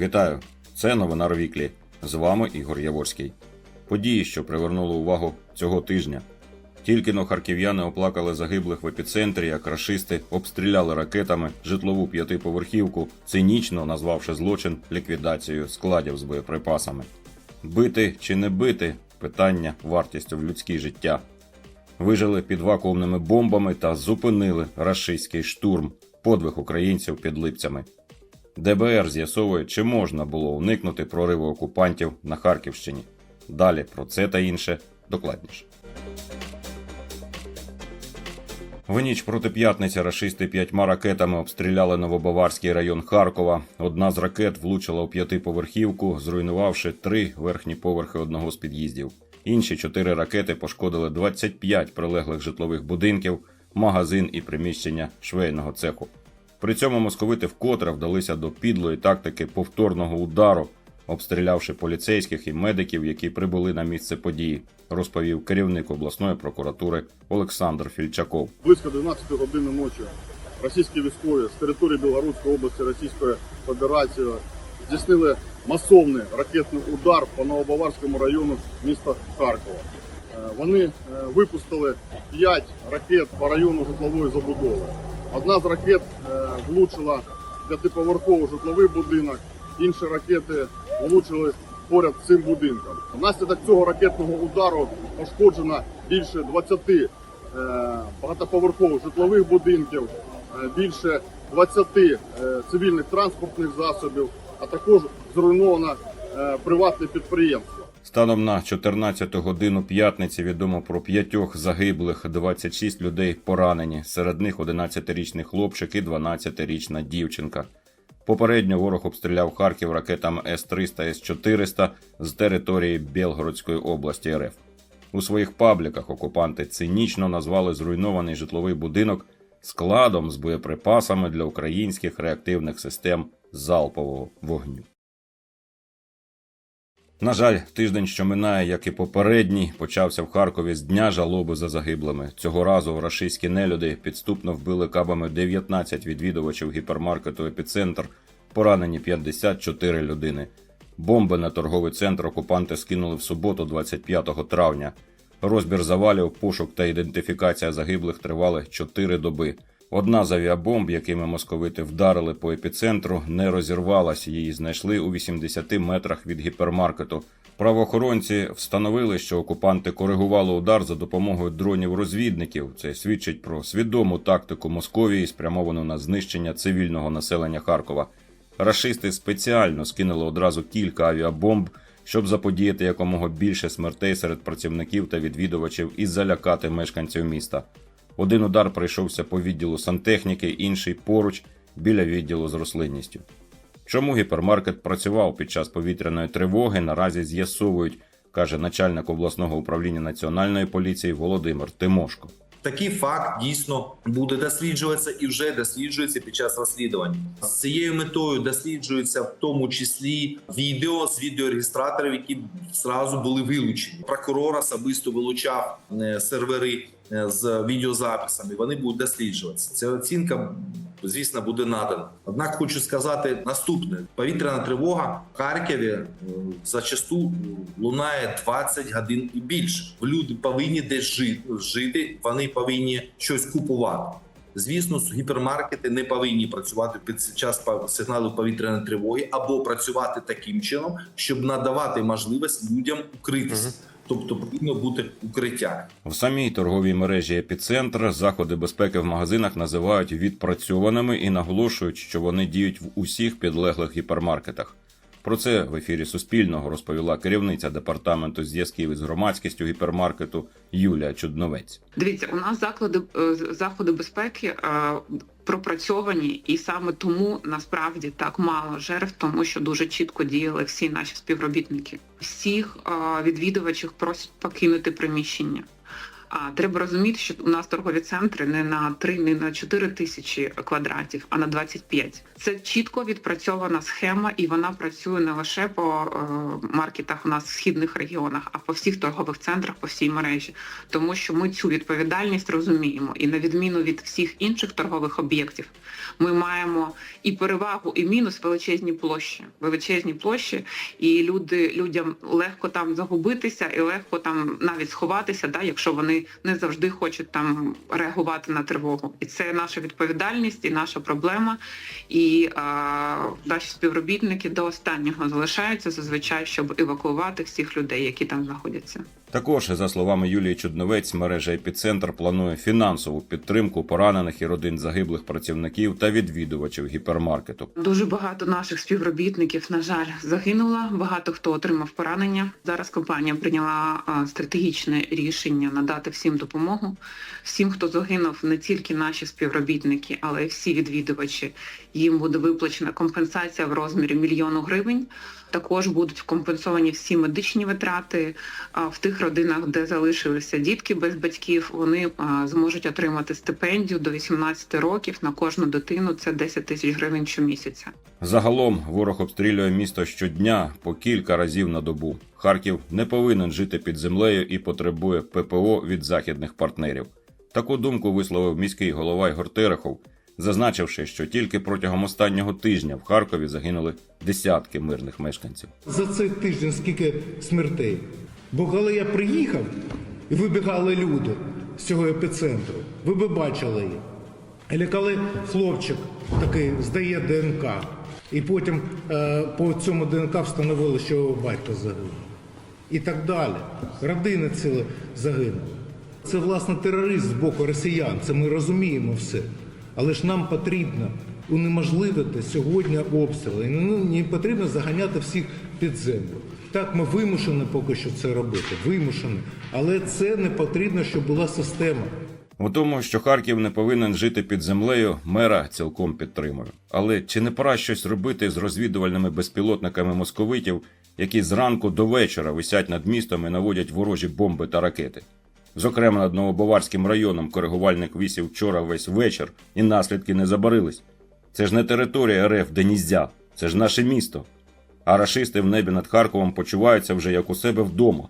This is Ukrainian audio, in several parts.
Вітаю! Це новина Рвіклі. З вами Ігор Яворський. Події, що привернули увагу цього тижня. Тільки но харків'яни оплакали загиблих в епіцентрі, як рашисти обстріляли ракетами житлову п'ятиповерхівку, цинічно назвавши злочин ліквідацією складів з боєприпасами. Бити чи не бити питання вартістю в людське життя. Вижили під вакуумними бомбами та зупинили рашистський штурм, подвиг українців під липцями. ДБР з'ясовує, чи можна було уникнути прориву окупантів на Харківщині. Далі про це та інше докладніше. В ніч проти п'ятниці рашисти п'ятьма ракетами обстріляли Новобаварський район Харкова. Одна з ракет влучила у п'ятиповерхівку, зруйнувавши три верхні поверхи одного з під'їздів. Інші чотири ракети пошкодили 25 прилеглих житлових будинків, магазин і приміщення швейного цеху. При цьому московити вкотре вдалися до підлої тактики повторного удару, обстрілявши поліцейських і медиків, які прибули на місце події, розповів керівник обласної прокуратури Олександр Фільчаков. Близько 12 години ночі російські військові з території Білгородської області Російської Федерації здійснили масовний ракетний удар по Новобаварському району міста Харкова. Е, Вони е, випустили 5 ракет по району житлової забудови. Одна з ракет е, влучила п'ятиповерховий житловий будинок, інші ракети влучили поряд з цим будинком. Внаслідок цього ракетного удару пошкоджено більше 20 е, багатоповерхових житлових будинків, е, більше 20 е, цивільних транспортних засобів, а також зруйновано приватне підприємство. Станом на 14 годину п'ятниці відомо про п'ятьох загиблих, 26 людей поранені. Серед них 11-річний хлопчик і 12-річна дівчинка. Попередньо ворог обстріляв Харків ракетами С-300, С-400 з території Білгородської області РФ. У своїх пабліках окупанти цинічно назвали зруйнований житловий будинок складом з боєприпасами для українських реактивних систем залпового вогню. На жаль, тиждень, що минає, як і попередній, почався в Харкові з дня жалоби за загиблими. Цього разу рашистські нелюди підступно вбили кабами 19 відвідувачів гіпермаркету Епіцентр, поранені 54 людини. Бомби на торговий центр окупанти скинули в суботу, 25 травня. Розбір завалів, пошук та ідентифікація загиблих тривали 4 доби. Одна з авіабомб, якими московити вдарили по епіцентру, не розірвалась. Її знайшли у 80 метрах від гіпермаркету. Правоохоронці встановили, що окупанти коригували удар за допомогою дронів-розвідників. Це свідчить про свідому тактику Московії, спрямовану на знищення цивільного населення Харкова. Рашисти спеціально скинули одразу кілька авіабомб, щоб заподіяти якомога більше смертей серед працівників та відвідувачів і залякати мешканців міста. Один удар прийшовся по відділу сантехніки, інший поруч біля відділу з рослинністю. Чому гіпермаркет працював під час повітряної тривоги, наразі з'ясовують, каже начальник обласного управління національної поліції Володимир Тимошко. Такий факт дійсно буде досліджуватися і вже досліджується під час розслідування. З цією метою досліджується в тому числі відео з відеорегістраторів, які зразу були вилучені. Прокурор особисто вилучав е, сервери е, з відеозаписами. Вони будуть досліджуватися. Ця оцінка, звісно, буде надана. Однак хочу сказати наступне: повітряна тривога в Харкові е, зачасту лунає 20 годин і більше. Люди повинні десь жити, жити. Вони повинні щось купувати. Звісно, гіпермаркети не повинні працювати під час сигналу повітряної тривоги або працювати таким чином, щоб надавати можливість людям укритися. Тобто повинно бути укриття. В самій торговій мережі Епіцентр заходи безпеки в магазинах називають відпрацьованими і наголошують, що вони діють в усіх підлеглих гіпермаркетах. Про це в ефірі Суспільного розповіла керівниця департаменту зв'язків із громадськістю гіпермаркету Юлія Чудновець. Дивіться, у нас заклади е, заходи безпеки е, пропрацьовані, і саме тому насправді так мало жертв, тому що дуже чітко діяли всі наші співробітники. Всіх е, відвідувачів просять покинути приміщення. А треба розуміти, що у нас торгові центри не на 3, не на 4 тисячі квадратів, а на 25. Це чітко відпрацьована схема, і вона працює не лише по е, маркетах у нас в східних регіонах, а по всіх торгових центрах, по всій мережі. Тому що ми цю відповідальність розуміємо, і на відміну від всіх інших торгових об'єктів, ми маємо і перевагу, і мінус величезні площі, величезні площі, і люди людям легко там загубитися, і легко там навіть сховатися, да, якщо вони не завжди хочуть там реагувати на тривогу. І це наша відповідальність і наша проблема. І а, наші співробітники до останнього залишаються зазвичай, щоб евакуювати всіх людей, які там знаходяться. Також, за словами Юлії Чудновець, мережа епіцентр планує фінансову підтримку поранених і родин загиблих працівників та відвідувачів гіпермаркету. Дуже багато наших співробітників, на жаль, загинуло. Багато хто отримав поранення. Зараз компанія прийняла стратегічне рішення надати всім допомогу. Всім, хто загинув, не тільки наші співробітники, але й всі відвідувачі. Їм буде виплачена компенсація в розмірі мільйону гривень. Також будуть компенсовані всі медичні витрати в тих родинах, де залишилися дітки без батьків. Вони зможуть отримати стипендію до 18 років на кожну дитину. Це 10 тисяч гривень щомісяця. Загалом ворог обстрілює місто щодня по кілька разів на добу. Харків не повинен жити під землею і потребує ППО від західних партнерів. Таку думку висловив міський голова Ігор Терехов, зазначивши, що тільки протягом останнього тижня в Харкові загинули десятки мирних мешканців. За цей тиждень скільки смертей. Бо коли я приїхав і вибігали люди з цього епіцентру, ви би бачили їх. Коли хлопчик такий здає ДНК, і потім е, по цьому ДНК встановили, що його батько загинув. І так далі. Родини цілі загинули. Це, власне, тероризм з боку росіян, це ми розуміємо все. Але ж нам потрібно унеможливити сьогодні обстріли. І ну, не потрібно заганяти всіх під землю. Так, ми вимушені поки що це робити, вимушені. Але це не потрібно, щоб була система. У тому, що Харків не повинен жити під землею, мера цілком підтримує. Але чи не пора щось робити з розвідувальними безпілотниками московитів, які зранку до вечора висять над містом і наводять ворожі бомби та ракети? Зокрема, над Новобаварським районом коригувальник вісів вчора весь вечір, і наслідки не забарились. Це ж не територія РФ, де нізя, це ж наше місто. А рашисти в небі над Харковом почуваються вже як у себе вдома.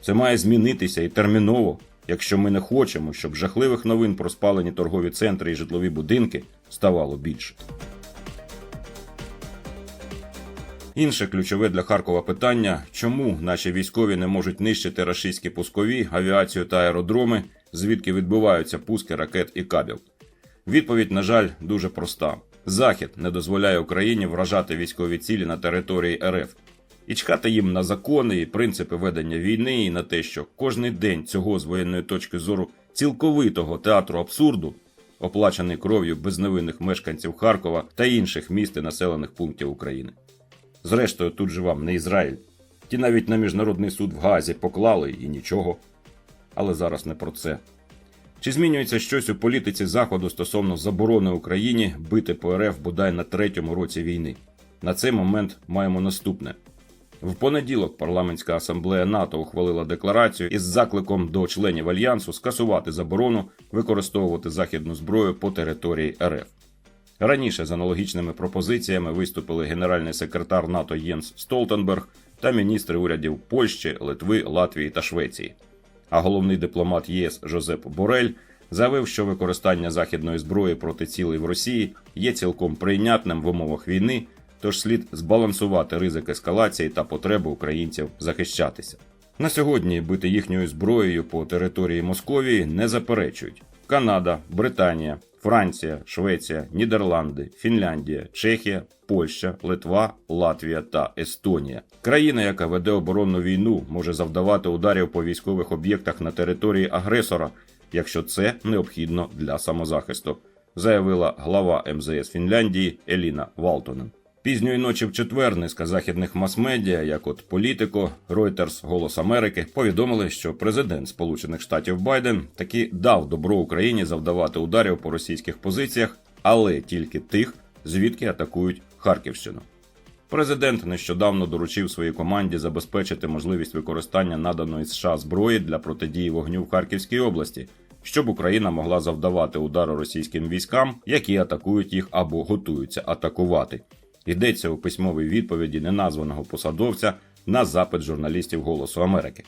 Це має змінитися і терміново, якщо ми не хочемо, щоб жахливих новин про спалені торгові центри і житлові будинки ставало більше. Інше ключове для Харкова питання: чому наші військові не можуть нищити рашистські пускові, авіацію та аеродроми, звідки відбуваються пуски ракет і кабів? Відповідь, на жаль, дуже проста: Захід не дозволяє Україні вражати військові цілі на території РФ і чекати їм на закони і принципи ведення війни, і на те, що кожний день цього з воєнної точки зору цілковитого театру абсурду, оплачений кров'ю безневинних мешканців Харкова та інших міст і населених пунктів України. Зрештою, тут же вам не Ізраїль. Ті навіть на міжнародний суд в Газі поклали і нічого. Але зараз не про це. Чи змінюється щось у політиці Заходу стосовно заборони Україні бити по РФ бодай на третьому році війни? На цей момент маємо наступне. В понеділок парламентська асамблея НАТО ухвалила декларацію із закликом до членів альянсу скасувати заборону використовувати західну зброю по території РФ. Раніше з аналогічними пропозиціями виступили генеральний секретар НАТО Єнс Столтенберг та міністри урядів Польщі, Литви, Латвії та Швеції. А головний дипломат ЄС Жозеп Борель заявив, що використання західної зброї проти цілей в Росії є цілком прийнятним в умовах війни, тож слід збалансувати ризик ескалації та потреби українців захищатися. На сьогодні бити їхньою зброєю по території Московії не заперечують Канада, Британія, Франція, Швеція, Нідерланди, Фінляндія, Чехія, Польща, Литва, Латвія та Естонія. Країна, яка веде оборонну війну, може завдавати ударів по військових об'єктах на території агресора, якщо це необхідно для самозахисту, заявила глава МЗС Фінляндії Еліна Валтонен. Пізньої ночі в четвер низка західних мас-медіа, як от Політико, Reuters, Голос Америки, повідомили, що президент Сполучених Штатів Байден таки дав добро Україні завдавати ударів по російських позиціях, але тільки тих, звідки атакують Харківщину. Президент нещодавно доручив своїй команді забезпечити можливість використання наданої США зброї для протидії вогню в Харківській області, щоб Україна могла завдавати удару російським військам, які атакують їх або готуються атакувати. Йдеться у письмовій відповіді неназваного посадовця на запит журналістів Голосу Америки.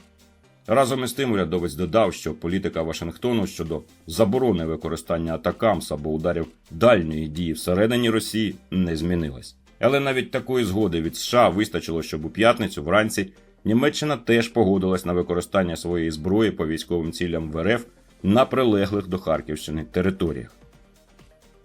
Разом із тим урядовець додав, що політика Вашингтону щодо заборони використання атакамс або ударів дальньої дії всередині Росії не змінилась. Але навіть такої згоди від США вистачило, щоб у п'ятницю вранці Німеччина теж погодилась на використання своєї зброї по військовим цілям в РФ на прилеглих до Харківщини територіях.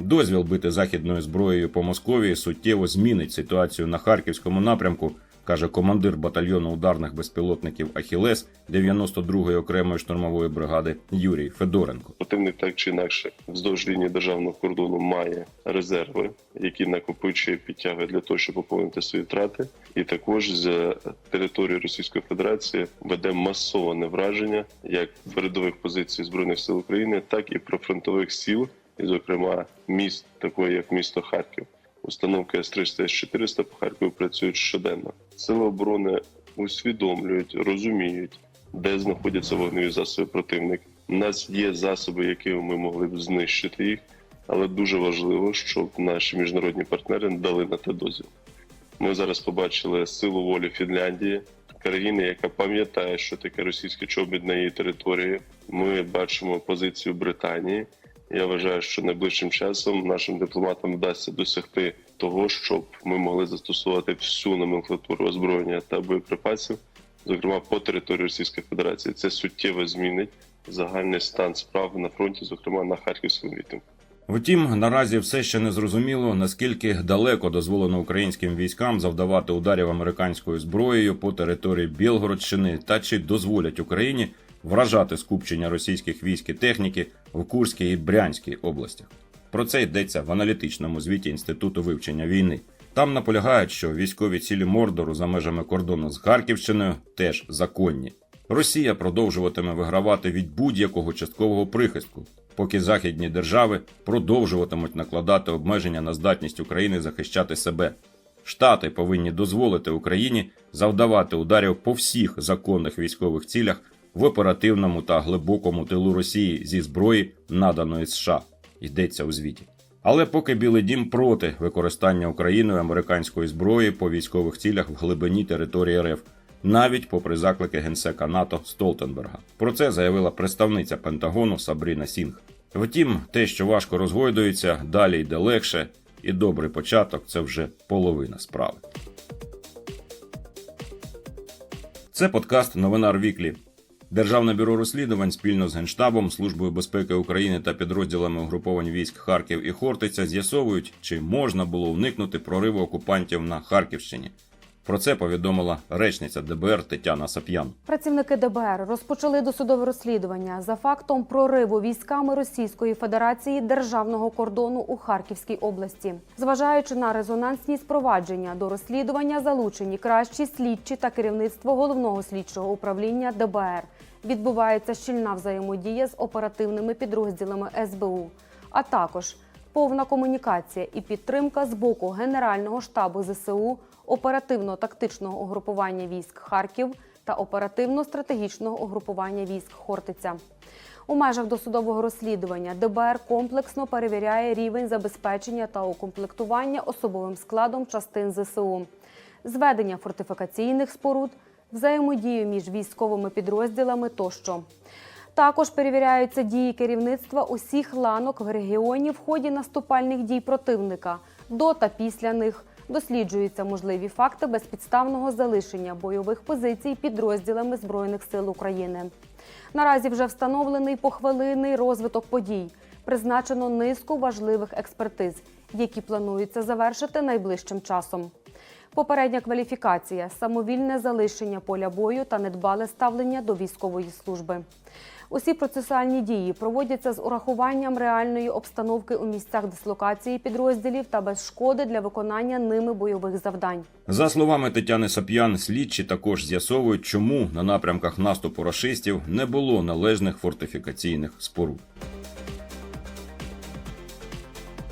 Дозвіл бити західною зброєю по Московії суттєво змінить ситуацію на харківському напрямку, каже командир батальйону ударних безпілотників Ахілес 92-ї окремої штурмової бригади Юрій Федоренко. Противник так чи інакше вздовж лінії державного кордону має резерви, які накопичує, підтягує для того, щоб поповнити свої втрати, і також з території Російської Федерації веде масоване враження як передових позицій збройних сил України, так і прифронтових сіл, і, зокрема, міст, такої як місто Харків. Установки С-300, С-400 по Харкову працюють щоденно. Сили оборони усвідомлюють, розуміють, де знаходяться вогневі засоби противника. У нас є засоби, якими ми могли б знищити їх, але дуже важливо, щоб наші міжнародні партнери дали на те дозвіл. Ми зараз побачили силу волі Фінляндії, країни, яка пам'ятає, що таке російський чобіт на її території. Ми бачимо позицію Британії. Я вважаю, що найближчим часом нашим дипломатам вдасться досягти того, щоб ми могли застосувати всю номенклатуру озброєння та боєприпасів, зокрема по території Російської Федерації. Це суттєво змінить загальний стан справ на фронті, зокрема на харківському відтинку. Втім, наразі все ще не зрозуміло, наскільки далеко дозволено українським військам завдавати ударів американською зброєю по території Білгородщини та чи дозволять Україні вражати скупчення російських військ і техніки в Курській і Брянській областях. Про це йдеться в аналітичному звіті Інституту вивчення війни. Там наполягають, що військові цілі Мордору за межами кордону з Харківщиною теж законні. Росія продовжуватиме вигравати від будь-якого часткового прихистку, поки західні держави продовжуватимуть накладати обмеження на здатність України захищати себе. Штати повинні дозволити Україні завдавати ударів по всіх законних військових цілях в оперативному та глибокому тилу Росії зі зброї, наданої США. Йдеться у звіті. Але поки Білий Дім проти використання Україною американської зброї по військових цілях в глибині території РФ, навіть попри заклики генсека НАТО Столтенберга. Про це заявила представниця Пентагону Сабріна Сінг. Втім, те, що важко розгойдується, далі йде легше, і добрий початок це вже половина справи. Це подкаст Новина Рвіклі. Державне бюро розслідувань спільно з Генштабом, Службою безпеки України та підрозділами угруповань військ Харків і Хортиця з'ясовують, чи можна було уникнути прориву окупантів на Харківщині. Про це повідомила речниця ДБР Тетяна Сап'ян. Працівники ДБР розпочали досудове розслідування за фактом прориву військами Російської Федерації державного кордону у Харківській області. Зважаючи на резонансність провадження до розслідування, залучені кращі слідчі та керівництво головного слідчого управління ДБР. Відбувається щільна взаємодія з оперативними підрозділами СБУ, а також повна комунікація і підтримка з боку Генерального штабу ЗСУ, оперативно-тактичного угрупування військ Харків та оперативно-стратегічного угрупування військ Хортиця. У межах досудового розслідування ДБР комплексно перевіряє рівень забезпечення та укомплектування особовим складом частин ЗСУ, зведення фортифікаційних споруд, взаємодію між військовими підрозділами тощо. Також перевіряються дії керівництва усіх ланок в регіоні в ході наступальних дій противника до та після них. Досліджуються можливі факти безпідставного залишення бойових позицій підрозділами Збройних сил України. Наразі вже встановлений похвилинний розвиток подій. Призначено низку важливих експертиз, які планується завершити найближчим часом. Попередня кваліфікація, самовільне залишення поля бою та недбале ставлення до військової служби. Усі процесуальні дії проводяться з урахуванням реальної обстановки у місцях дислокації підрозділів та без шкоди для виконання ними бойових завдань. За словами Тетяни Сап'ян, слідчі також з'ясовують, чому на напрямках наступу рашистів не було належних фортифікаційних споруд.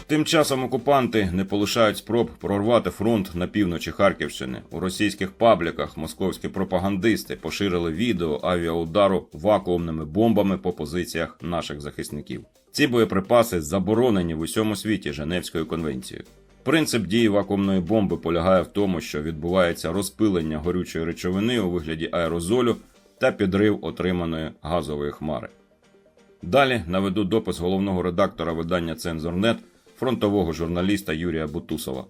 Тим часом окупанти не полишають спроб прорвати фронт на півночі Харківщини. У російських пабліках московські пропагандисти поширили відео авіаудару вакуумними бомбами по позиціях наших захисників. Ці боєприпаси заборонені в усьому світі Женевською конвенцією. Принцип дії вакуумної бомби полягає в тому, що відбувається розпилення горючої речовини у вигляді аерозолю та підрив отриманої газової хмари. Далі наведу допис головного редактора видання Цензорнет, фронтового журналіста Юрія Бутусова.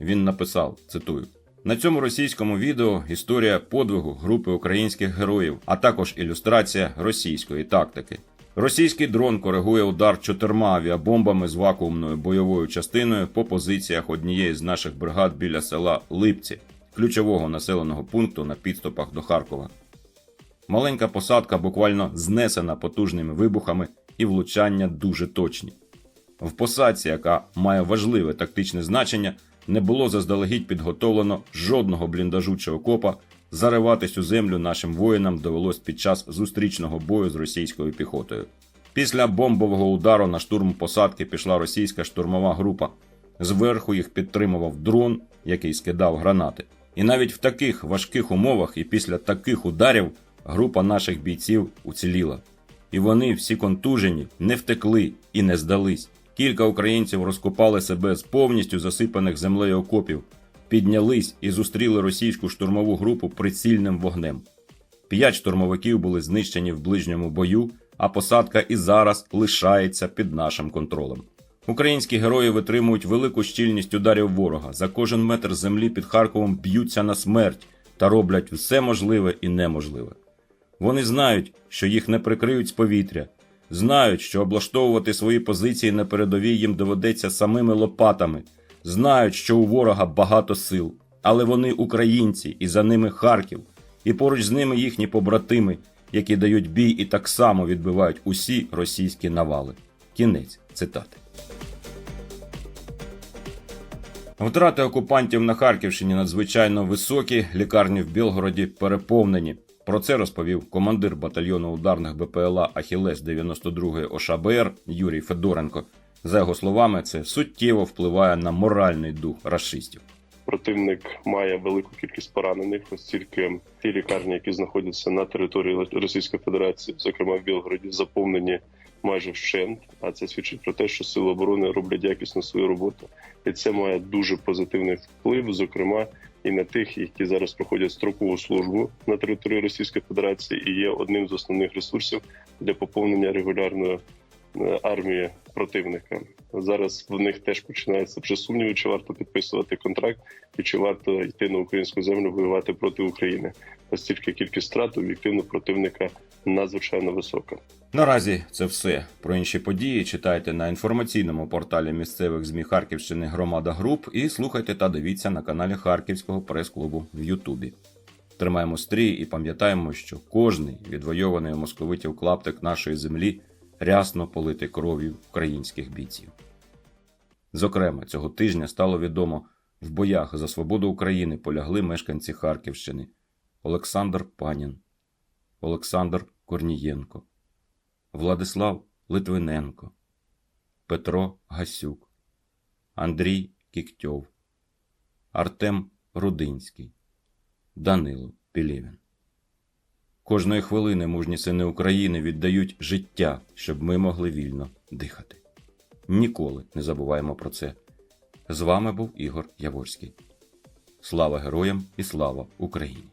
Він написав: цитую. На цьому російському відео історія подвигу групи українських героїв, а також ілюстрація російської тактики. Російський дрон коригує удар чотирма авіабомбами з вакуумною бойовою частиною по позиціях однієї з наших бригад біля села Липці, ключового населеного пункту на підступах до Харкова. Маленька посадка буквально знесена потужними вибухами і влучання дуже точні. В посадці, яка має важливе тактичне значення, не було заздалегідь підготовлено жодного бліндажу чи окопа. Зариватись у землю нашим воїнам довелось під час зустрічного бою з російською піхотою. Після бомбового удару на штурм посадки пішла російська штурмова група. Зверху їх підтримував дрон, який скидав гранати. І навіть в таких важких умовах і після таких ударів група наших бійців уціліла. І вони, всі контужені, не втекли і не здались. Кілька українців розкопали себе з повністю засипаних землею окопів, піднялись і зустріли російську штурмову групу прицільним вогнем. П'ять штурмовиків були знищені в ближньому бою, а посадка і зараз лишається під нашим контролем. Українські герої витримують велику щільність ударів ворога. За кожен метр землі під Харковом б'ються на смерть та роблять все можливе і неможливе. Вони знають, що їх не прикриють з повітря, знають, що облаштовувати свої позиції на передовій їм доведеться самими лопатами, знають, що у ворога багато сил, але вони українці, і за ними Харків, і поруч з ними їхні побратими, які дають бій і так само відбивають усі російські навали. Кінець цитати. Втрати окупантів на Харківщині надзвичайно високі, лікарні в Білгороді переповнені. Про це розповів командир батальйону ударних БПЛА Ахілес 92-ї ОШБР Юрій Федоренко. За його словами, це суттєво впливає на моральний дух расистів. Противник має велику кількість поранених, оскільки ті лікарні, які знаходяться на території Російської Федерації, зокрема в Білгороді, заповнені майже вщент. А це свідчить про те, що сили оборони роблять якісно свою роботу, і це має дуже позитивний вплив, зокрема і на тих, які зараз проходять строкову службу на території Російської Федерації, і є одним з основних ресурсів для поповнення регулярної е, армії противника. Зараз в них теж починається вже сумніви, чи варто підписувати контракт і чи варто йти на українську землю воювати проти України, настільки кількість втрат об'єктивно противника надзвичайно висока. Наразі це все. Про інші події читайте на інформаційному порталі місцевих ЗМІ Харківщини Громада Груп і слухайте та дивіться на каналі Харківського прес-клубу в Ютубі. Тримаємо стрій і пам'ятаємо, що кожний відвойований московитів клаптик нашої землі рясно политий кров'ю українських бійців. Зокрема, цього тижня стало відомо, в боях за свободу України полягли мешканці Харківщини Олександр Панін, Олександр Корнієнко, Владислав Литвиненко, Петро Гасюк, Андрій Кіктьов, Артем Рудинський, Данило Пілєвін. Кожної хвилини мужні сини України віддають життя, щоб ми могли вільно дихати. Ніколи не забуваємо про це. З вами був Ігор Яворський. Слава героям і слава Україні!